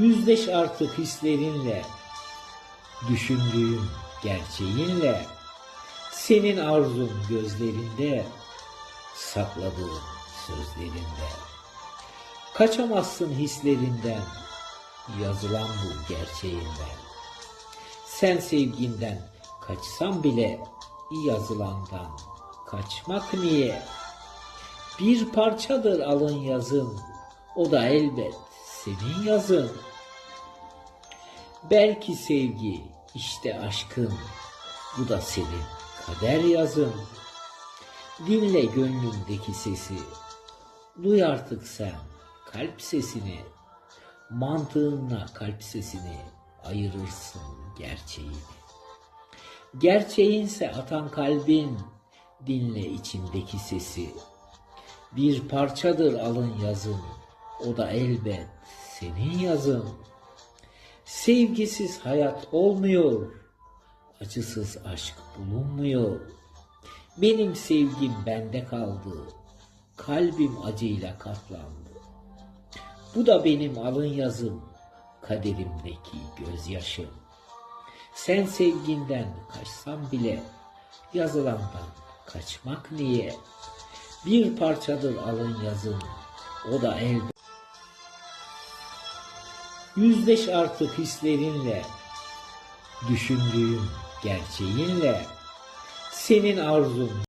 Yüzleş artık hislerinle, düşündüğün gerçeğinle, senin arzun gözlerinde, sakladığın sözlerinde. Kaçamazsın hislerinden, yazılan bu gerçeğinden. Sen sevginden kaçsan bile yazılandan kaçmak niye? Bir parçadır alın yazın, o da elbet senin yazın. Belki sevgi işte aşkın, bu da senin kader yazın. Dinle gönlümdeki sesi, duy artık sen kalp sesini, mantığınla kalp sesini ayırırsın gerçeğini. Gerçeğinse atan kalbin, dinle içindeki sesi. Bir parçadır alın yazın, o da elbet senin yazın. Sevgisiz hayat olmuyor, acısız aşk bulunmuyor. Benim sevgim bende kaldı, kalbim acıyla katlandı. Bu da benim alın yazım, kaderimdeki gözyaşım. Sen sevginden kaçsan bile yazılandan kaçmak niye? Bir parçadır alın yazın, o da el. Yüzleş artık hislerinle, düşündüğün gerçeğinle, senin arzun